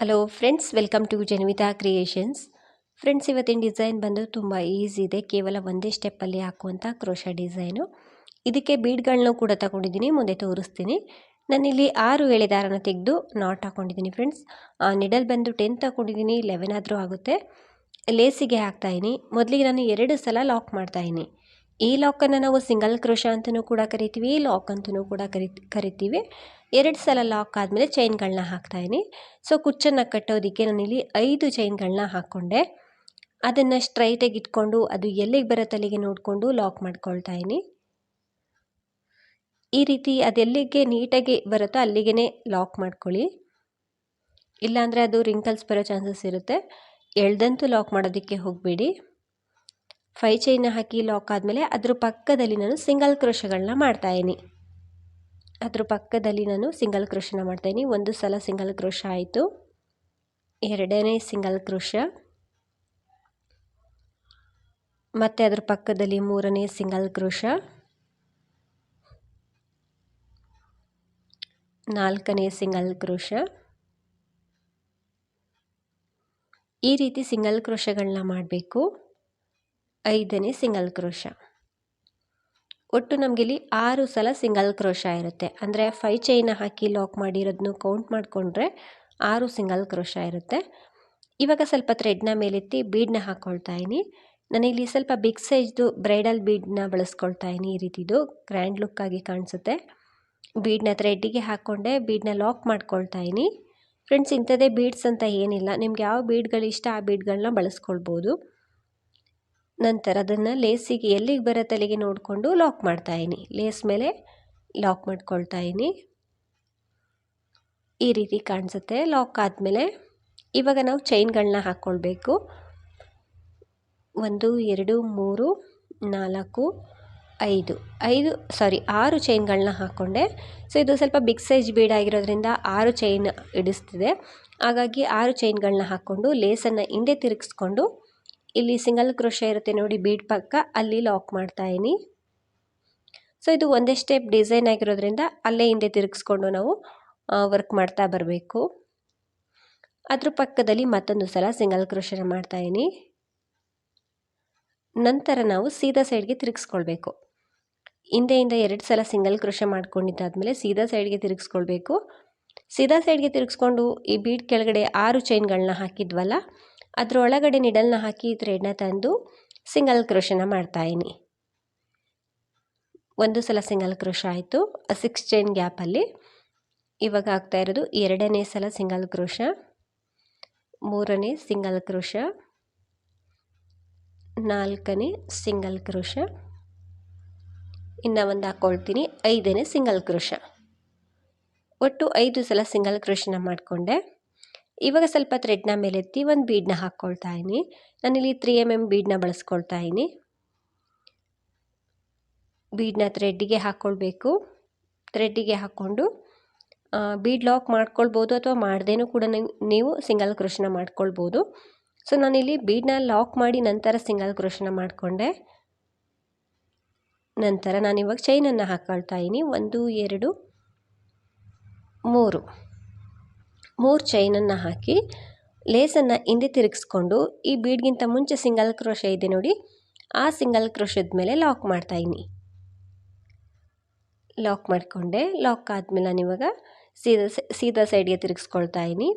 Hello friends welcome to Janvitha creations friends ಇವತ್ತಿನ design ಬಂದು ತುಂಬ ಈಸಿ ಇದೆ. ಕೇವಲ ಒಂದೇ ಸ್ಟೆಪ್ಪಲ್ಲಿ ಹಾಕುವಂಥ ಕ್ರೋಶ ಡಿಸೈನು ಇದಕ್ಕೆ ಬೀಡ್ಗಳನ್ನೂ ಕೂಡ ತಗೊಂಡಿದ್ದೀನಿ. ಮುಂದೆ ತೋರಿಸ್ತೀನಿ. ನಾನಿಲ್ಲಿ ಆರು ಎಳೆ ದಾರನ ತೆಗೆದು ನಾಟ್ ಹಾಕೊಂಡಿದ್ದೀನಿ ಫ್ರೆಂಡ್ಸ್ ನಿಡಲ್ ಬಂದು ಟೆನ್ ತಗೊಂಡಿದ್ದೀನಿ. ಲೆವೆನ್ ಆದರೂ ಆಗುತ್ತೆ. ಲೇಸಿಗೆ ಹಾಕ್ತಾಯಿನಿ ಮೊದಲಿಗೆ ನಾನು ಎರಡು ಸಲ ಲಾಕ್ ಮಾಡ್ತಾಯಿನಿ ಈ ಲಾಕನ್ನು ನಾವು ಸಿಂಗಲ್ ಕ್ರೋಶ ಅಂತಲೂ ಕೂಡ ಕರಿತೀವಿ ಲಾಕ್ ಅಂತಲೂ ಕೂಡ ಕರಿ, ಕರಿತೀವಿ. ಎರಡು ಸಲ ಲಾಕ್ ಆದಮೇಲೆ ಚೈನ್ಗಳನ್ನ ಹಾಕ್ತಾಯಿನಿ ಸೊ ಕುಚ್ಚನ್ನು ಕಟ್ಟೋದಕ್ಕೆ ನಾನಿಲ್ಲಿ ಐದು ಚೈನ್ಗಳನ್ನ ಹಾಕ್ಕೊಂಡೆ. ಅದನ್ನು ಸ್ಟ್ರೈಟಾಗಿ ಇಟ್ಕೊಂಡು ಅದು ಎಲ್ಲಿಗೆ ಬರುತ್ತೆ ಅಲ್ಲಿಗೆ ನೋಡಿಕೊಂಡು ಲಾಕ್ ಮಾಡ್ಕೊಳ್ತಾ ಇದ್ದೀನಿ ಈ ರೀತಿ ಅದೆಲ್ಲಿಗೆ ನೀಟಾಗಿ ಬರುತ್ತೋ ಅಲ್ಲಿಗೆ ಲಾಕ್ ಮಾಡ್ಕೊಳ್ಳಿ. ಇಲ್ಲಾಂದರೆ ಅದು ರಿಂಕಲ್ಸ್ ಬರೋ ಚಾನ್ಸಸ್ ಇರುತ್ತೆ. ಎಳ್ದಂತೂ ಲಾಕ್ ಮಾಡೋದಕ್ಕೆ ಹೋಗಬೇಡಿ. ಫೈ ಚೈನ್ ಹಾಕಿ ಲಾಕ್ ಆದಮೇಲೆ ಅದ್ರ ಪಕ್ಕದಲ್ಲಿ ನಾನು ಸಿಂಗಲ್ ಕ್ರೋಶಗಳನ್ನ ಮಾಡ್ತಾಯಿದ್ದೀನಿ ಅದ್ರ ಪಕ್ಕದಲ್ಲಿ ನಾನು ಸಿಂಗಲ್ ಕ್ರೋಶನ ಮಾಡ್ತಾಯಿದ್ದೀನಿ ಒಂದು ಸಲ ಸಿಂಗಲ್ ಕ್ರೋಶ ಆಯಿತು. ಎರಡನೇ ಸಿಂಗಲ್ ಕ್ರೋಶ ಮತ್ತು ಅದ್ರ ಪಕ್ಕದಲ್ಲಿ ಮೂರನೇ ಸಿಂಗಲ್ ಕ್ರೋಶ ನಾಲ್ಕನೇ ಸಿಂಗಲ್ ಕ್ರೋಶ ಈ ರೀತಿ ಸಿಂಗಲ್ ಕ್ರೋಶಗಳನ್ನ ಮಾಡಬೇಕು. ಐದನೇ ಸಿಂಗಲ್ ಕ್ರೋಶ. ಒಟ್ಟು ನಮಗೆ ಇಲ್ಲಿ ಆರು ಸಲ ಸಿಂಗಲ್ ಕ್ರೋಶ ಇರುತ್ತೆ. ಅಂದರೆ ಫೈ ಚೈನ ಹಾಕಿ ಲಾಕ್ ಮಾಡಿರೋದನ್ನು ಕೌಂಟ್ ಮಾಡಿಕೊಂಡ್ರೆ ಆರು ಸಿಂಗಲ್ ಕ್ರೋಶ ಇರುತ್ತೆ. ಇವಾಗ ಸ್ವಲ್ಪ ಥ್ರೆಡ್ನ ಮೇಲೆತ್ತಿ ಬೀಡನ್ನ ಹಾಕ್ಕೊಳ್ತಾ ಇದ್ದೀನಿ ನಾನಿಲ್ಲಿ ಸ್ವಲ್ಪ ಬಿಗ್ ಸೈಜ್ದು ಬ್ರೈಡಲ್ ಬೀಡ್ನ ಬಳಸ್ಕೊಳ್ತಾ ಇದ್ದೀನಿ ಈ ರೀತಿದು. ಗ್ರ್ಯಾಂಡ್ ಲುಕ್ಕಾಗಿ ಕಾಣಿಸುತ್ತೆ. ಬೀಡ್ನ ಥ್ರೆಡ್ಡಿಗೆ ಹಾಕ್ಕೊಂಡೆ ಬೀಡನ್ನ ಲಾಕ್ ಮಾಡ್ಕೊಳ್ತಾ ಇದ್ದೀನಿ ಫ್ರೆಂಡ್ಸ್ ಇಂಥದ್ದೇ ಬೀಡ್ಸ್ ಅಂತ ಏನಿಲ್ಲ. ನಿಮ್ಗೆ ಯಾವ ಬೀಡ್ಗಳು ಇಷ್ಟ ಆ ಬೀಡ್ಗಳನ್ನ ಬಳಸ್ಕೊಳ್ಬೋದು. ನಂತರ ಅದನ್ನು ಲೇಸಿಗೆ ಎಲ್ಲಿಗೆ ಬರುತ್ತೆ ಅಲ್ಲಿಗೆ ನೋಡಿಕೊಂಡು ಲಾಕ್ ಮಾಡ್ತಾಯಿನಿ ಲೇಸ್ ಮೇಲೆ ಲಾಕ್ ಮಾಡ್ಕೊಳ್ತಾ ಇದ್ದೀನಿ ಈ ರೀತಿ ಕಾಣಿಸುತ್ತೆ. ಲಾಕ್ ಆದಮೇಲೆ ಇವಾಗ ನಾವು ಚೈನ್ಗಳನ್ನ ಹಾಕ್ಕೊಳ್ಬೇಕು ಒಂದು, ಎರಡು, ಮೂರು, ನಾಲ್ಕು, ಐದು. ಐದು ಸಾರಿ ಆರು ಚೈನ್ಗಳನ್ನ ಹಾಕ್ಕೊಂಡೆ ಸೊ ಇದು ಸ್ವಲ್ಪ ಬಿಗ್ ಸೈಜ್ ಬೀಡ್ ಆಗಿರೋದ್ರಿಂದ ಆರು ಚೈನ್ ಹಿಡಿಸ್ತಿದೆ. ಹಾಗಾಗಿ ಆರು ಚೈನ್ಗಳನ್ನ ಹಾಕ್ಕೊಂಡು ಲೇಸನ್ನು ಹಿಂದೆ ತಿರುಗಿಸ್ಕೊಂಡು ಇಲ್ಲಿ ಸಿಂಗಲ್ ಕ್ರೋಶ ಇರುತ್ತೆ ನೋಡಿ ಬೀಡ್ ಪಕ್ಕ. ಅಲ್ಲಿ ಲಾಕ್ ಮಾಡ್ತಾ ಮಾಡ್ತಾಯಿನಿ ಸೊ ಇದು ಒಂದೇ ಸ್ಟೆಪ್ ಡಿಸೈನ್ ಆಗಿರೋದ್ರಿಂದ ಅಲ್ಲೇ ಹಿಂದೆ ತಿರುಗಿಸ್ಕೊಂಡು ನಾವು ವರ್ಕ್ ಮಾಡ್ತಾ ಬರಬೇಕು. ಅದ್ರ ಪಕ್ಕದಲ್ಲಿ ಮತ್ತೊಂದು ಸಲ ಸಿಂಗಲ್ ಕ್ರೋಶನ ಇದೀನಿ. ನಂತರ ನಾವು ಸೀದಾ ಸೈಡ್ಗೆ ತಿರುಗಿಸ್ಕೊಳ್ಬೇಕು. ಹಿಂದೆಯಿಂದ ಎರಡು ಸಲ ಸಿಂಗಲ್ ಕ್ರೋಶ ಮಾಡ್ಕೊಂಡಿದ್ದಾದಮೇಲೆ ಸೀದಾ ಸೈಡ್ಗೆ ತಿರುಗಿಸ್ಕೊಳ್ಬೇಕು. ಸೀದಾ ಸೈಡ್ಗೆ ತಿರುಗಿಸ್ಕೊಂಡು ಈ ಬೀಡ್ ಕೆಳಗಡೆ ಆರು ಚೈನ್ಗಳನ್ನ ಹಾಕಿದ್ವಲ್ಲ ಅದರೊಳಗಡೆ ನಿಡಲ್ನ ಹಾಕಿ ಥ್ರೆಡ್ನ ತಂದು ಸಿಂಗಲ್ ಕ್ರೋಶನ ಮಾಡ್ತಾಯಿನಿ ಒಂದು ಸಲ ಸಿಂಗಲ್ ಕ್ರೋಶ ಆಯಿತು. ಸಿಕ್ಸ್ ಚೈನ್ ಗ್ಯಾಪಲ್ಲಿ ಇವಾಗ ಆಗ್ತಾ ಇರೋದು ಎರಡನೇ ಸಲ ಸಿಂಗಲ್ ಕ್ರೋಶ ಮೂರನೇ ಸಿಂಗಲ್ ಕ್ರೋಶ ನಾಲ್ಕನೇ ಸಿಂಗಲ್ ಕ್ರೋಶ ಇನ್ನು ಒಂದು ಹಾಕ್ಕೊಳ್ತೀನಿ ಐದನೇ ಸಿಂಗಲ್ ಕ್ರೋಶ ಒಟ್ಟು ಐದು ಸಲ ಸಿಂಗಲ್ ಕ್ರೋಶನ ಮಾಡಿಕೊಂಡೆ. ಇವಾಗ ಸ್ವಲ್ಪ ಥ್ರೆಡ್ನ ಮೇಲೆತ್ತಿ ಒಂದು ಬೀಡನ್ನ ಹಾಕ್ಕೊಳ್ತಾ ಇದ್ದೀನಿ ನಾನಿಲ್ಲಿ ತ್ರೀ ಎಂ ಎಂ ಬೀಡನ್ನ ಬಳಸ್ಕೊಳ್ತಾ ಇದ್ದೀನಿ ಬೀಡನ್ನ ಥ್ರೆಡ್ಡಿಗೆ ಹಾಕ್ಕೊಳ್ಬೇಕು ಥ್ರೆಡ್ಡಿಗೆ ಹಾಕ್ಕೊಂಡು ಬೀಡ್ ಲಾಕ್ ಮಾಡ್ಕೊಳ್ಬೋದು ಅಥವಾ ಮಾಡ್ದೇನೂ ಕೂಡ ನೀವು ಸಿಂಗಲ್ ಕ್ರೋಶನ ಮಾಡ್ಕೊಳ್ಬೋದು. ಸೊ ನಾನಿಲ್ಲಿ ಬೀಡನ್ನ ಲಾಕ್ ಮಾಡಿ ನಂತರ ಸಿಂಗಲ್ ಕ್ರೋಶನ ಮಾಡಿಕೊಂಡೆ. ನಂತರ ನಾನಿವಾಗ ಚೈನನ್ನು ಹಾಕ್ಕೊಳ್ತಾ ಇದ್ದೀನಿ ಒಂದು, ಎರಡು, ಮೂರು. ಮೂರು ಚೈನನ್ನು ಹಾಕಿ ಲೇಸನ್ನು ಹಿಂದೆ ತಿರುಗಿಸ್ಕೊಂಡು ಈ ಬೀಡ್ಗಿಂತ ಮುಂಚೆ ಸಿಂಗಲ್ ಕ್ರೋಶ ಇದೆ ನೋಡಿ, ಆ ಸಿಂಗಲ್ ಕ್ರೋಶದ ಮೇಲೆ ಲಾಕ್ ಮಾಡ್ತಾಯಿನಿ ಲಾಕ್ ಮಾಡಿಕೊಂಡೆ, ಲಾಕ್ ಆದಮೇಲೆ ನಾನಿವಾಗ ಸೀದಾ ಸೀದಾ ಸೈಡ್ಗೆ ತಿರುಗಿಸ್ಕೊಳ್ತಾ ಇದ್ದೀನಿ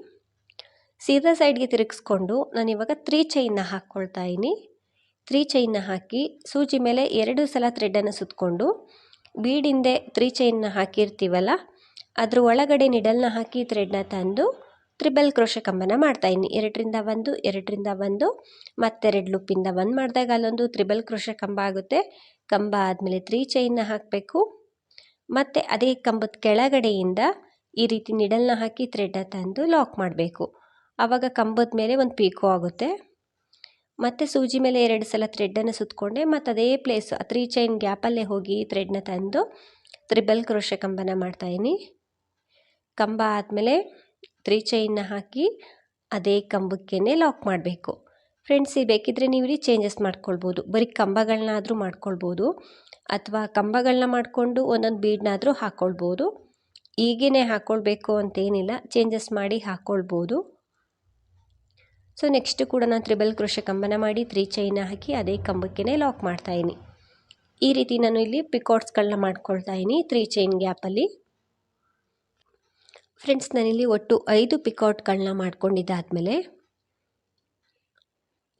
ಸೀದಾ ಸೈಡ್ಗೆ ತಿರುಗಿಸ್ಕೊಂಡು ನಾನಿವಾಗ ತ್ರೀ ಚೈನ್ನ ಹಾಕ್ಕೊಳ್ತಾ ಇದ್ದೀನಿ ತ್ರೀ ಚೈನ್ನ ಹಾಕಿ ಸೂಜಿ ಮೇಲೆ ಎರಡು ಸಲ ಥ್ರೆಡ್ಡನ್ನು ಸುತ್ತಕೊಂಡು ಬೀಡಿಂದೆ ತ್ರೀ ಚೈನ್ನ ಹಾಕಿರ್ತೀವಲ್ಲ ಅದ್ರ ಒಳಗಡೆ ನಿಡಲ್ನ ಹಾಕಿ ಥ್ರೆಡ್ನ ತಂದು ತ್ರಿಬಲ್ ಕ್ರೋಶ ಕಂಬನ ಮಾಡ್ತಾಯಿದ್ದೀನಿ ಎರಡರಿಂದ ಒಂದು ಎರಡರಿಂದ ಒಂದು, ಮತ್ತೆರಡು ಲುಪ್ಪಿಂದ ಒಂದು ಮಾಡಿದಾಗ ಅಲ್ಲೊಂದು ತ್ರಿಬಲ್ ಕ್ರೋಶ ಕಂಬ ಆಗುತ್ತೆ. ಕಂಬ ಆದಮೇಲೆ ತ್ರೀ ಚೈನ್ನ ಹಾಕಬೇಕು. ಮತ್ತು ಅದೇ ಕಂಬದ ಕೆಳಗಡೆಯಿಂದ ಈ ರೀತಿ ನಿಡಲ್ನ ಹಾಕಿ ಥ್ರೆಡ್ನ ತಂದು ಲಾಕ್ ಮಾಡಬೇಕು. ಆವಾಗ ಕಂಬದ ಮೇಲೆ ಒಂದು ಪೀಕೋ ಆಗುತ್ತೆ. ಮತ್ತು ಸೂಜಿ ಮೇಲೆ ಎರಡು ಸಲ ಥ್ರೆಡ್ಡನ್ನು ಸುತ್ತಕೊಂಡೆ ಮತ್ತು ಅದೇ ಪ್ಲೇಸ್ ತ್ರೀ ಚೈನ್ ಗ್ಯಾಪಲ್ಲೇ ಹೋಗಿ ಥ್ರೆಡ್ನ ತಂದು ತ್ರಿಬಲ್ ಕ್ರೋಶ ಕಂಬನ ಮಾಡ್ತಾಯಿದ್ದೀನಿ ಕಂಬ ಆದಮೇಲೆ ತ್ರೀ ಚೈನ್ನ ಹಾಕಿ ಅದೇ ಕಂಬಕ್ಕೇ ಲಾಕ್ ಮಾಡಬೇಕು. ಫ್ರೆಂಡ್ಸ್ ಈ ಬೇಕಿದ್ರೆ ನೀವು ಇಲ್ಲಿ ಚೇಂಜಸ್ ಮಾಡ್ಕೊಳ್ಬೋದು. ಬರೀ ಕಂಬಗಳನ್ನಾದರೂ ಮಾಡ್ಕೊಳ್ಬೋದು. ಅಥವಾ ಕಂಬಗಳನ್ನ ಮಾಡಿಕೊಂಡು ಒಂದೊಂದು ಬೀಡ್ನಾದರೂ ಹಾಕ್ಕೊಳ್ಬೋದು ಈಗೇ ಹಾಕ್ಕೊಳ್ಬೇಕು ಅಂತೇನಿಲ್ಲ. ಚೇಂಜಸ್ ಮಾಡಿ ಹಾಕ್ಕೊಳ್ಬೋದು ಸೊ, ನೆಕ್ಸ್ಟು ಕೂಡ ನಾನು ತ್ರಿಬಲ್ ಕ್ರೋಶ ಕಂಬನ ಮಾಡಿ ತ್ರೀ ಚೈನ ಹಾಕಿ ಅದೇ ಕಂಬಕ್ಕೇ ಲಾಕ್ ಮಾಡ್ತಾಯಿನಿ ಈ ರೀತಿ ನಾನು ಇಲ್ಲಿ ಪಿಕೋಟ್ಸ್ಗಳನ್ನ ಮಾಡ್ಕೊಳ್ತಾ ಇದ್ದೀನಿ ತ್ರೀ ಚೈನ್ ಗ್ಯಾಪಲ್ಲಿ. ಫ್ರೆಂಡ್ಸ್ ನಾನಿಲ್ಲಿ ಒಟ್ಟು ಐದು ಪಿಕೌಟ್ಗಳನ್ನ ಮಾಡ್ಕೊಂಡಿದ್ದಾದಮೇಲೆ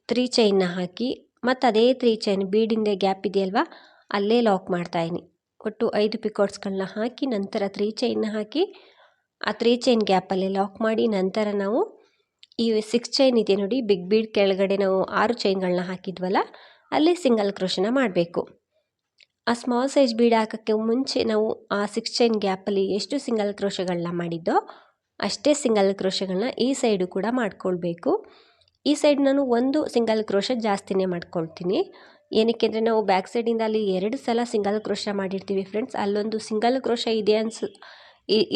ತ್ರೀ ಚೈನ್ನ ಹಾಕಿ ಮತ್ತು ಅದೇ ತ್ರೀ ಚೈನ್ ಬೀಡಿಂದ ಗ್ಯಾಪ್ ಇದೆಯಲ್ವಾ, ಅಲ್ಲೇ ಲಾಕ್ ಮಾಡ್ತಾಯಿನಿ ಒಟ್ಟು ಐದು ಪಿಕೌಟ್ಸ್ಗಳನ್ನ ಹಾಕಿ ನಂತರ ತ್ರೀ ಚೈನ್ನ ಹಾಕಿ ಆ ತ್ರೀ ಚೈನ್ ಗ್ಯಾಪಲ್ಲೇ ಲಾಕ್ ಮಾಡಿ ನಂತರ ನಾವು ಈ ಸಿಕ್ಸ್ ಚೈನ್ ಇದೆ ನೋಡಿ, ಬಿಗ್ ಬೀಡ್ ಕೆಳಗಡೆ ನಾವು ಆರು ಚೈನ್ಗಳನ್ನ ಹಾಕಿದ್ವಲ್ಲ, ಅಲ್ಲೇ ಸಿಂಗಲ್ ಕ್ರೋಶನ ಮಾಡಬೇಕು. ಆ ಸ್ಮಾಲ್ ಸೈಜ್ ಬೀಡ್ ಹಾಕೋಕ್ಕೆ ಮುಂಚೆ ನಾವು ಆ ಸಿಕ್ಸ್ ಚೈನ್ ಗ್ಯಾಪಲ್ಲಿ ಎಷ್ಟು ಸಿಂಗಲ್ ಕ್ರೋಶಗಳನ್ನ ಮಾಡಿದ್ದೋ ಅಷ್ಟೇ ಸಿಂಗಲ್ ಕ್ರೋಶಗಳನ್ನ ಈ ಸೈಡು ಕೂಡ ಮಾಡ್ಕೊಳ್ಬೇಕು. ಈ ಸೈಡ್ ನಾನು ಒಂದು ಸಿಂಗಲ್ ಕ್ರೋಶ ಜಾಸ್ತಿನೇ ಮಾಡ್ಕೊಳ್ತೀನಿ. ಏನಕ್ಕೆ ಅಂದರೆ ನಾವು ಬ್ಯಾಕ್ ಸೈಡಿಂದ ಅಲ್ಲಿ ಎರಡು ಸಲ ಸಿಂಗಲ್ ಕ್ರೋಶ ಮಾಡಿರ್ತೀವಿ ಫ್ರೆಂಡ್ಸ್ ಅಲ್ಲೊಂದು ಸಿಂಗಲ್ ಕ್ರೋಶ ಇದೆ ಅನ್ಸ್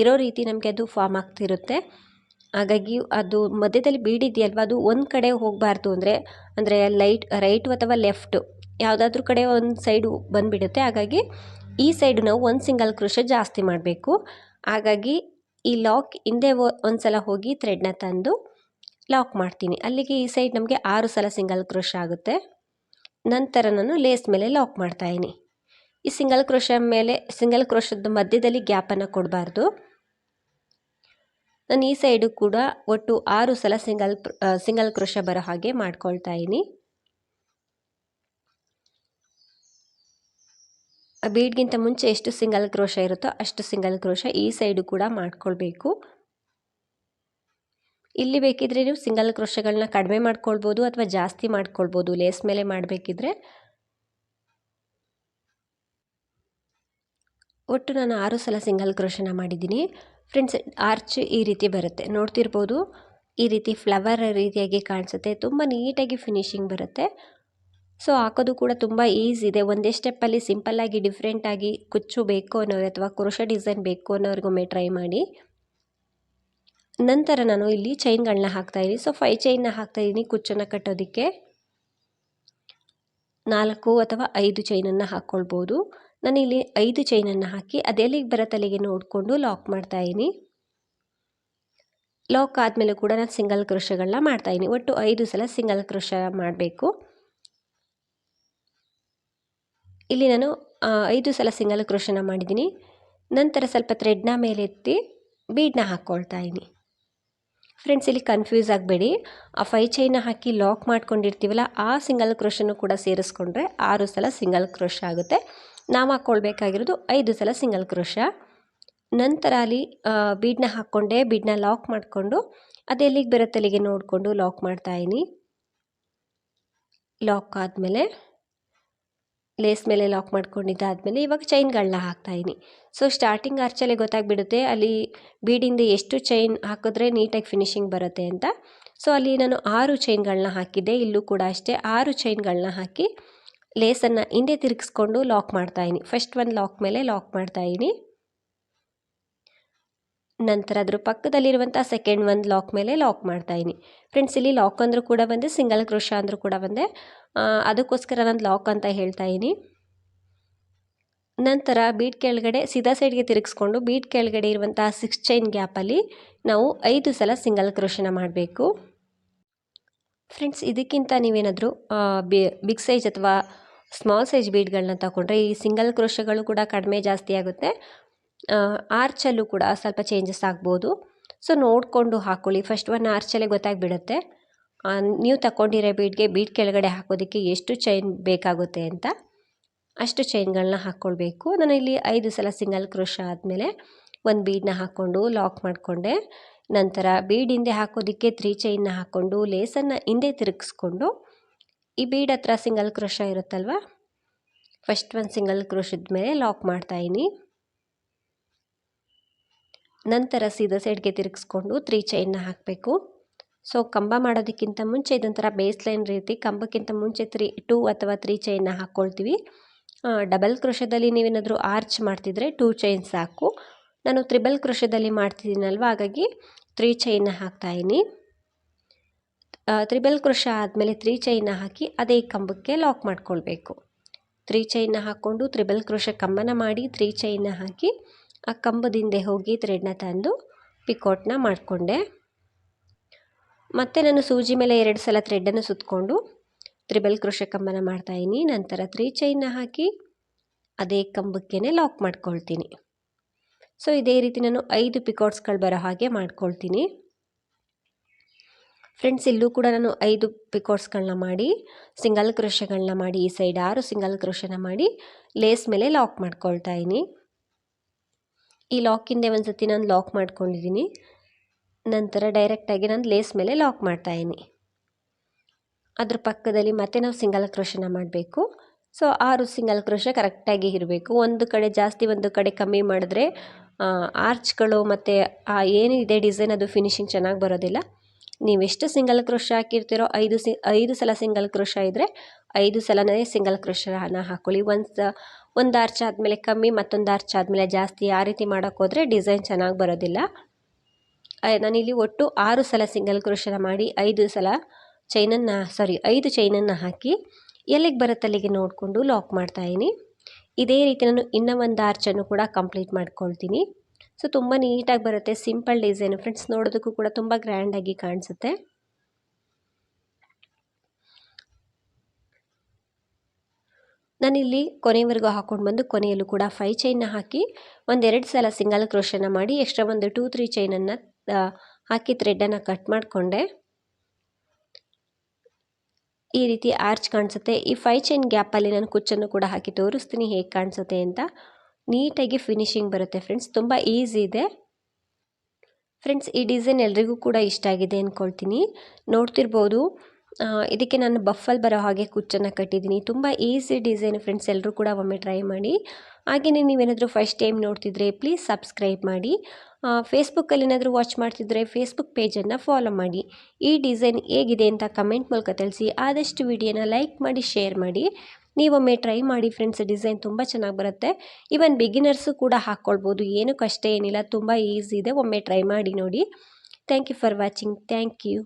ಇರೋ ರೀತಿ ನಮಗೆ ಅದು ಫಾರ್ಮ್ ಆಗ್ತಿರುತ್ತೆ. ಹಾಗಾಗಿ ಅದು ಮಧ್ಯದಲ್ಲಿ ಬೀಡಿದೆಯಲ್ವ ಅದು ಒಂದು ಕಡೆ ಹೋಗಬಾರ್ದು ಅಂದರೆ ಅಂದರೆ ಲೈಟ್ ರೈಟ್ ಅಥವಾ ಲೆಫ್ಟು ಯಾವುದಾದ್ರೂ ಕಡೆ ಒಂದು ಸೈಡು ಬಂದುಬಿಡುತ್ತೆ. ಹಾಗಾಗಿ ಈ ಸೈಡು ನಾವು ಒಂದು ಸಿಂಗಲ್ ಕ್ರೋಶ ಜಾಸ್ತಿ ಮಾಡಬೇಕು. ಹಾಗಾಗಿ ಈ ಲಾಕ್ ಹಿಂದೆ ಒಂದು ಸಲ ಹೋಗಿ ಥ್ರೆಡ್ನ ತಂದು ಲಾಕ್ ಮಾಡ್ತೀನಿ. ಅಲ್ಲಿಗೆ ಈ ಸೈಡ್ ನಮಗೆ ಆರು ಸಲ ಸಿಂಗಲ್ ಕ್ರೋಶ ಆಗುತ್ತೆ. ನಂತರ ನಾನು ಲೇಸ್ ಮೇಲೆ ಲಾಕ್ ಮಾಡ್ತಾಯಿನಿ ಈ ಸಿಂಗಲ್ ಕ್ರೋಶ ಮೇಲೆ ಸಿಂಗಲ್ ಕ್ರೋಶದ ಮಧ್ಯದಲ್ಲಿ ಗ್ಯಾಪನ್ನು ಕೊಡಬಾರ್ದು. ನಾನು ಈ ಸೈಡು ಕೂಡ ಒಟ್ಟು ಆರು ಸಲ ಸಿಂಗಲ್ ಸಿಂಗಲ್ ಕ್ರೋಶ ಬರೋ ಹಾಗೆ ಮಾಡ್ಕೊಳ್ತಾ ಬೀಡ್ಗಿಂತ ಮುಂಚೆ ಎಷ್ಟು ಸಿಂಗಲ್ ಕ್ರೋಶ ಇರುತ್ತೋ ಅಷ್ಟು ಸಿಂಗಲ್ ಕ್ರೋಶ ಈ ಸೈಡು ಕೂಡ ಮಾಡ್ಕೊಳ್ಬೇಕು. ಇಲ್ಲಿ ಬೇಕಿದ್ರೆ ನೀವು ಸಿಂಗಲ್ ಕ್ರೋಶಗಳನ್ನ ಕಡಿಮೆ ಮಾಡ್ಕೊಳ್ಬೋದು ಅಥವಾ ಜಾಸ್ತಿ ಮಾಡ್ಕೊಳ್ಬೋದು, ಲೇಸ್ ಮೇಲೆ ಮಾಡಬೇಕಿದ್ರೆ. ಒಟ್ಟು ನಾನು ಆರು ಸಲ ಸಿಂಗಲ್ ಕ್ರೋಶನ ಮಾಡಿದ್ದೀನಿ. ಫ್ರೆಂಡ್ಸ್, ಆರ್ಚ್ ಈ ರೀತಿ ಬರುತ್ತೆ. ನೋಡ್ತಿರ್ಬೋದು, ಈ ರೀತಿ ಫ್ಲವರ್ ರೀತಿಯಾಗಿ ಕಾಣಿಸುತ್ತೆ. ತುಂಬ ನೀಟಾಗಿ ಫಿನಿಶಿಂಗ್ ಬರುತ್ತೆ. ಸೊ ಹಾಕೋದು ಕೂಡ ತುಂಬ ಈಸಿ ಇದೆ. ಒಂದೇ ಸ್ಟೆಪ್ಪಲ್ಲಿ ಸಿಂಪಲ್ಲಾಗಿ ಡಿಫ್ರೆಂಟಾಗಿ ಕುಚ್ಚು ಬೇಕು ಅನ್ನೋರು ಅಥವಾ ಕ್ರೋಶ ಡಿಸೈನ್ ಬೇಕು ಅನ್ನೋರಿಗೊಮ್ಮೆ ಟ್ರೈ ಮಾಡಿ. ನಂತರ ನಾನು ಇಲ್ಲಿ ಚೈನ್ಗಳನ್ನ ಹಾಕ್ತಾಯಿದ್ದೀನಿ ಸೊ ಫೈ ಚೈನ್ನ ಹಾಕ್ತಾಯಿದ್ದೀನಿ ಕುಚ್ಚನ್ನು ಕಟ್ಟೋದಕ್ಕೆ. ನಾಲ್ಕು ಅಥವಾ ಐದು ಚೈನನ್ನು ಹಾಕ್ಕೊಳ್ಬೋದು ನಾನು ಇಲ್ಲಿ ಐದು ಚೈನನ್ನು ಹಾಕಿ ಅದೆಲ್ಲಿಗೆ ಬರೋ ತಲೆಗೆ ನೋಡಿಕೊಂಡು ಲಾಕ್ ಮಾಡ್ತಾಯಿದ್ದೀನಿ ಲಾಕ್ ಆದಮೇಲೆ ಕೂಡ ನಾನು ಸಿಂಗಲ್ ಕ್ರೋಶಗಳನ್ನ ಮಾಡ್ತಾಯಿದ್ದೀನಿ ಒಟ್ಟು ಐದು ಸಲ ಸಿಂಗಲ್ ಕ್ರೋಶ ಮಾಡಬೇಕು. ಇಲ್ಲಿ ನಾನು ಐದು ಸಲ ಸಿಂಗಲ್ ಕ್ರೋಶನ ಮಾಡಿದ್ದೀನಿ. ನಂತರ ಸ್ವಲ್ಪ ಥ್ರೆಡ್ನ ಮೇಲೆ ಎತ್ತಿ ಬೀಡನ್ನ ಹಾಕ್ಕೊಳ್ತಾ ಇದ್ದೀನಿ. ಫ್ರೆಂಡ್ಸ್ ಇಲ್ಲಿ ಕನ್ಫ್ಯೂಸ್ ಆಗಬೇಡಿ. ಆ ಫೈ ಚೈನ ಹಾಕಿ ಲಾಕ್ ಮಾಡ್ಕೊಂಡಿರ್ತೀವಲ್ಲ, ಆ ಸಿಂಗಲ್ ಕ್ರೋಶನ್ನು ಕೂಡ ಸೇರಿಸ್ಕೊಂಡ್ರೆ ಆರು ಸಲ ಸಿಂಗಲ್ ಕ್ರೋಶ ಆಗುತ್ತೆ. ನಾವು ಹಾಕ್ಕೊಳ್ಬೇಕಾಗಿರೋದು ಐದು ಸಲ ಸಿಂಗಲ್ ಕ್ರೋಶ ನಂತರ ಅಲ್ಲಿ ಬೀಡನ್ನ ಹಾಕ್ಕೊಂಡೆ ಬೀಡನ್ನ ಲಾಕ್ ಮಾಡಿಕೊಂಡು ಅದೆಲ್ಲಿಗೆ ಬರುತ್ತೆ ಅಲ್ಲಿಗೆ ನೋಡಿಕೊಂಡು ಲಾಕ್ ಮಾಡ್ತಾಯಿನಿ ಲಾಕ್ ಆದಮೇಲೆ ಲೇಸ್ ಮೇಲೆ ಲಾಕ್ ಮಾಡ್ಕೊಂಡಿದ್ದಾದಮೇಲೆ ಇವಾಗ ಚೈನ್ಗಳನ್ನ ಹಾಕ್ತಾಯಿದ್ದೀನಿ ಸೊ ಸ್ಟಾರ್ಟಿಂಗ್ ಆರ್ಚಲ್ಲೇ ಗೊತ್ತಾಗ್ಬಿಡುತ್ತೆ. ಅಲ್ಲಿ ಬೀಡಿಂದ ಎಷ್ಟು ಚೈನ್ ಹಾಕಿದ್ರೆ ನೀಟಾಗಿ ಫಿನಿಶಿಂಗ್ ಬರುತ್ತೆ ಅಂತ. ಸೊ ಅಲ್ಲಿ ನಾನು ಆರು ಚೈನ್ಗಳನ್ನ ಹಾಕಿದ್ದೆ. ಇಲ್ಲೂ ಕೂಡ ಅಷ್ಟೇ ಆರು ಚೈನ್ಗಳನ್ನ ಹಾಕಿ ಲೇಸನ್ನು ಹಿಂದೆ ತಿರುಗಿಸ್ಕೊಂಡು ಲಾಕ್ ಮಾಡ್ತಾಯಿದ್ದೀನಿ ಫಸ್ಟ್ ಒಂದು ಲಾಕ್ ಮೇಲೆ ಲಾಕ್ ಮಾಡ್ತಾಯಿನಿ ನಂತರ ಅದ್ರ ಪಕ್ಕದಲ್ಲಿರುವಂಥ ಸೆಕೆಂಡ್ ಒಂದು ಲಾಕ್ ಮೇಲೆ ಲಾಕ್ ಮಾಡ್ತಾಯಿನಿ ಫ್ರೆಂಡ್ಸ್ ಇಲ್ಲಿ ಲಾಕ್ ಅಂದರೂ ಕೂಡ ಬಂದೆ ಸಿಂಗಲ್ ಕ್ರೋಶ ಅಂದರೂ ಕೂಡ ಬಂದೆ. ಅದಕ್ಕೋಸ್ಕರ ನಾನು ಲಾಕ್ ಅಂತ ಹೇಳ್ತಾ ಇದ್ದೀನಿ. ನಂತರ ಬೀಟ್ ಕೆಳಗಡೆ ಸೀದಾ ಸೈಡ್ಗೆ ತಿರುಗಿಸ್ಕೊಂಡು ಬೀಟ್ ಕೆಳಗಡೆ ಇರುವಂತಹ ಸಿಕ್ಸ್ ಚೈನ್ ಗ್ಯಾಪಲ್ಲಿ ನಾವು ಐದು ಸಲ ಸಿಂಗಲ್ ಕ್ರೋಶನ ಮಾಡಬೇಕು. ಫ್ರೆಂಡ್ಸ್ ಇದಕ್ಕಿಂತ ನೀವೇನಾದರೂ ಬಿಗ್ ಸೈಜ್ ಅಥವಾ ಸ್ಮಾಲ್ ಸೈಜ್ ಬೀಡ್ಗಳನ್ನ ತಗೊಂಡ್ರೆ ಈ ಸಿಂಗಲ್ ಕ್ರೋಶಗಳು ಕೂಡ ಕಡಿಮೆ ಜಾಸ್ತಿ ಆಗುತ್ತೆ. ಆರ್ಚಲ್ಲೂ ಕೂಡ ಸ್ವಲ್ಪ ಚೇಂಜಸ್ ಆಗ್ಬೋದು. ಸೊ ನೋಡಿಕೊಂಡು ಹಾಕ್ಕೊಳ್ಳಿ ಫಸ್ಟ್ ಒನ್ ಆರ್ಚಲ್ಲೇ ಗೊತ್ತಾಗ್ಬಿಡುತ್ತೆ. ನೀವು ತಗೊಂಡಿರೋ ಬೀಡ್ಗೆ ಬೀಡ್ ಕೆಳಗಡೆ ಹಾಕೋದಕ್ಕೆ ಎಷ್ಟು ಚೈನ್ ಬೇಕಾಗುತ್ತೆ ಅಂತ ಅಷ್ಟು ಚೈನ್ಗಳನ್ನ ಹಾಕ್ಕೊಳ್ಬೇಕು ನಾನು ಇಲ್ಲಿ ಐದು ಸಲ ಸಿಂಗಲ್ ಕ್ರೋಶ ಆದಮೇಲೆ ಒಂದು ಬೀಡನ್ನ ಹಾಕ್ಕೊಂಡು ಲಾಕ್ ಮಾಡಿಕೊಂಡೆ. ನಂತರ ಬೀಡ್ ಹಿಂದೆ ಹಾಕೋದಕ್ಕೆ ತ್ರೀ ಚೈನ್ನ ಹಾಕ್ಕೊಂಡು ಲೇಸನ್ನು ಹಿಂದೆ ತಿರುಗಿಸ್ಕೊಂಡು ಈ ಬೀಡ್ ಹತ್ರ ಸಿಂಗಲ್ ಕ್ರೋಶ ಇರುತ್ತಲ್ವ? ಫಸ್ಟ್ ಒಂದು ಸಿಂಗಲ್ ಕ್ರೋಶದ ಮೇಲೆ ಲಾಕ್ ಮಾಡ್ತಾಯಿನಿ ನಂತರ ಸೀದಾ ಸೈಡ್ಗೆ ತಿರುಗಿಸ್ಕೊಂಡು ತ್ರೀ ಚೈನ್ನ ಹಾಕಬೇಕು. ಸೊ ಕಂಬ ಮಾಡೋದಕ್ಕಿಂತ ಮುಂಚೆ ಇದೊಂಥರ ಬೇಸ್ ಲೈನ್ ರೀತಿ, ಕಂಬಕ್ಕಿಂತ ಮುಂಚೆ ತ್ರೀ ಟೂ ಅಥವಾ ತ್ರೀ ಚೈನ್ನ ಹಾಕ್ಕೊಳ್ತೀವಿ ಡಬಲ್ ಕೃಷದಲ್ಲಿ ನೀವೇನಾದರೂ ಆರ್ಚ್ ಮಾಡ್ತಿದ್ರೆ ಟೂ ಚೈನ್ ಸಾಕು. ನಾನು ತ್ರಿಬಲ್ ಕೃಷದಲ್ಲಿ ಮಾಡ್ತಿದ್ದೀನಲ್ವ, ಹಾಗಾಗಿ ತ್ರೀ ಚೈನ್ನ ಹಾಕ್ತಾಯಿನಿ ತ್ರಿಬಲ್ ಕೃಷ ಆದಮೇಲೆ ತ್ರೀ ಚೈನ್ನ ಹಾಕಿ ಅದೇ ಕಂಬಕ್ಕೆ ಲಾಕ್ ಮಾಡ್ಕೊಳ್ಬೇಕು. ತ್ರೀ ಚೈನ್ನ ಹಾಕ್ಕೊಂಡು ತ್ರಿಬಲ್ ಕೃಷ ಕಂಬನ ಮಾಡಿ ತ್ರೀ ಚೈನ್ನ ಹಾಕಿ ಆ ಕಂಬದಿಂದೆ ಹೋಗಿ ಥ್ರೆಡ್ನ ತಂದು ಪಿಕೋಟ್ನ ಮಾಡಿಕೊಂಡೆ. ಮತ್ತೆ ನಾನು ಸೂಜಿ ಮೇಲೆ ಎರಡು ಸಲ ಥ್ರೆಡ್ಡನ್ನು ಸುತ್ತಕೊಂಡು ತ್ರಿಬಲ್ ಕ್ರೋಶ ಕಂಬನ ಮಾಡ್ತಾಯಿನಿ ನಂತರ ತ್ರೀ ಚೈನ್ನ ಹಾಕಿ ಅದೇ ಕಂಬಕ್ಕೇ ಲಾಕ್ ಮಾಡ್ಕೊಳ್ತೀನಿ. ಸೊ ಇದೇ ರೀತಿ ನಾನು ಐದು ಪಿಕೋಟ್ಸ್ಗಳು ಬರೋ ಹಾಗೆ ಮಾಡ್ಕೊಳ್ತೀನಿ. ಫ್ರೆಂಡ್ಸ್ ಇಲ್ಲೂ ಕೂಡ ನಾನು ಐದು ಪಿಕೋಟ್ಸ್ಗಳನ್ನ ಮಾಡಿ, ಸಿಂಗಲ್ ಕ್ರೋಶಗಳನ್ನ ಮಾಡಿ, ಈ ಸೈಡ್ ಆರು ಸಿಂಗಲ್ ಕ್ರೋಶನ ಮಾಡಿ, ಲೇಸ್ ಮೇಲೆ ಲಾಕ್ ಮಾಡ್ಕೊಳ್ತಾ ಇದ್ದೀನಿ. ಈ ಲಾಕಿಂದೆ ಒಂದು ಸತಿ ನಾನು ಲಾಕ್ ಮಾಡ್ಕೊಂಡಿದ್ದೀನಿ ನಂತರ ಡೈರೆಕ್ಟಾಗಿ ನಾನು ಲೇಸ್ ಮೇಲೆ ಲಾಕ್ ಮಾಡ್ತಾಯಿದ್ದೀನಿ ಅದ್ರ ಪಕ್ಕದಲ್ಲಿ ಮತ್ತೆ ನಾವು ಸಿಂಗಲ್ ಕ್ರೋಶನ ಮಾಡಬೇಕು. ಸೊ ಆರು ಸಿಂಗಲ್ ಕ್ರೋಶ ಕರೆಕ್ಟಾಗಿ ಇರಬೇಕು. ಒಂದು ಕಡೆ ಜಾಸ್ತಿ, ಒಂದು ಕಡೆ ಕಮ್ಮಿ ಮಾಡಿದ್ರೆ ಆರ್ಚ್ಗಳು ಮತ್ತು, ಆ ಏನಿದೆ ಡಿಸೈನ್ ಅದು ಫಿನಿಶಿಂಗ್ ಚೆನ್ನಾಗಿ ಬರೋದಿಲ್ಲ. ನೀವೆಷ್ಟು ಸಿಂಗಲ್ ಕ್ರೋಶ ಹಾಕಿರ್ತೀರೋ, ಐದು ಸಿ, ಐದು ಸಲ ಸಿಂಗಲ್ ಕ್ರೋಶ ಇದ್ದರೆ ಐದು ಸಲನೇ ಸಿಂಗಲ್ ಕ್ರೋಶನ ಹಾಕೊಳ್ಳಿ. ಒಂದು ಒಂದು ಆರ್ಚ್ ಆದಮೇಲೆ ಕಮ್ಮಿ, ಮತ್ತೊಂದು ಆರ್ಚ್ ಆದಮೇಲೆ ಜಾಸ್ತಿ, ಆ ರೀತಿ ಮಾಡೋಕ್ಕೋದ್ರೆ ಡಿಸೈನ್ ಚೆನ್ನಾಗಿ ಬರೋದಿಲ್ಲ. ನಾನಿಲ್ಲಿ ಒಟ್ಟು ಆರು ಸಲ ಸಿಂಗಲ್ ಕ್ರೋಶನ ಮಾಡಿ ಐದು ಸಲ ಚೈನನ್ನು, ಸಾರಿ, ಐದು ಚೈನನ್ನು ಹಾಕಿ ಎಲ್ಲಿಗೆ ಬರುತ್ತೆ ಅಲ್ಲಿಗೆ ನೋಡಿಕೊಂಡು ಲಾಕ್ ಮಾಡ್ತಾಯಿನಿ ಇದೇ ರೀತಿ ನಾನು ಇನ್ನೂ ಒಂದು ಆರ್ಚನ್ನು ಕೂಡ ಕಂಪ್ಲೀಟ್ ಮಾಡ್ಕೊಳ್ತೀನಿ. ಸೊ, ತುಂಬ ನೀಟಾಗಿ ಬರುತ್ತೆ, ಸಿಂಪಲ್ ಡಿಸೈನು. ಫ್ರೆಂಡ್ಸ್, ನೋಡೋದಕ್ಕೂ ಕೂಡ ತುಂಬ ಗ್ರ್ಯಾಂಡಾಗಿ ಕಾಣಿಸುತ್ತೆ. ನಾನಿಲ್ಲಿ ಕೊನೆಯವರೆಗೂ ಹಾಕ್ಕೊಂಡು ಬಂದು ಕೊನೆಯಲ್ಲೂ ಕೂಡ ಫೈ ಚೈನ್ನ ಹಾಕಿ ಒಂದೆರಡು ಸಲ ಸಿಂಗಲ್ ಕ್ರೋಶನ ಮಾಡಿ ಎಕ್ಸ್ಟ್ರಾ ಒಂದು ಟೂ ತ್ರೀ ಚೈನನ್ನು ಹಾಕಿ ಥ್ರೆಡ್ಡನ್ನು ಕಟ್ ಮಾಡಿಕೊಂಡೆ. ಈ ರೀತಿ ಆರ್ಚ್ ಕಾಣಿಸುತ್ತೆ. ಈ ಫೈ ಚೈನ್ ಗ್ಯಾಪಲ್ಲಿ ನಾನು ಕುಚ್ಚನ್ನು ಕೂಡ ಹಾಕಿ ತೋರಿಸ್ತೀನಿ ಹೇಗೆ ಕಾಣಿಸುತ್ತೆ ಅಂತ. ನೀಟಾಗಿ ಫಿನಿಶಿಂಗ್ ಬರುತ್ತೆ ಫ್ರೆಂಡ್ಸ್ ತುಂಬ ಈಸಿ ಇದೆ. ಫ್ರೆಂಡ್ಸ್ ಈ ಡಿಸೈನ್ ಎಲ್ರಿಗೂ ಕೂಡ ಇಷ್ಟ ಆಗಿದೆ ಅಂದ್ಕೊಳ್ತೀನಿ ನೋಡ್ತಿರ್ಬೋದು. ಇದಕ್ಕೆ ನಾನು ಬಫಲ್ ಬರೋ ಹಾಗೆ ಕುಚ್ಚನ್ನು ಕಟ್ಟಿದ್ದೀನಿ. ತುಂಬ ಈಸಿ ಡಿಸೈನ್ ಫ್ರೆಂಡ್ಸ್ ಎಲ್ಲರೂ ಕೂಡ ಒಮ್ಮೆ ಟ್ರೈ ಮಾಡಿ. ಹಾಗೆಯೇ ನೀವೇನಾದರೂ ಫಸ್ಟ್ ಟೈಮ್ ನೋಡ್ತಿದ್ರೆ ಪ್ಲೀಸ್ ಸಬ್ಸ್ಕ್ರೈಬ್ ಮಾಡಿ. ಫೇಸ್ಬುಕ್ಕಲ್ಲಿ ಏನಾದರೂ ವಾಚ್ ಮಾಡ್ತಿದ್ರೆ ಫೇಸ್ಬುಕ್ ಪೇಜನ್ನು ಫಾಲೋ ಮಾಡಿ. ಈ ಡಿಸೈನ್ ಹೇಗಿದೆ ಅಂತ ಕಮೆಂಟ್ ಮೂಲಕ ತಿಳಿಸಿ. ಆದಷ್ಟು ವಿಡಿಯೋನ ಲೈಕ್ ಮಾಡಿ ಶೇರ್ ಮಾಡಿ. ನೀವೊಮ್ಮೆ ಟ್ರೈ ಮಾಡಿ ಫ್ರೆಂಡ್ಸ್ ಡಿಸೈನ್ ತುಂಬ ಚೆನ್ನಾಗಿ ಬರುತ್ತೆ. ಈವನ್ ಬಿಗಿನರ್ಸು ಕೂಡ ಹಾಕ್ಕೊಳ್ಬೋದು ಏನೂ ಕಷ್ಟ ಏನಿಲ್ಲ. ತುಂಬ ಈಸಿ ಇದೆ. ಒಮ್ಮೆ ಟ್ರೈ ಮಾಡಿ ನೋಡಿ. Thank you for watching thank you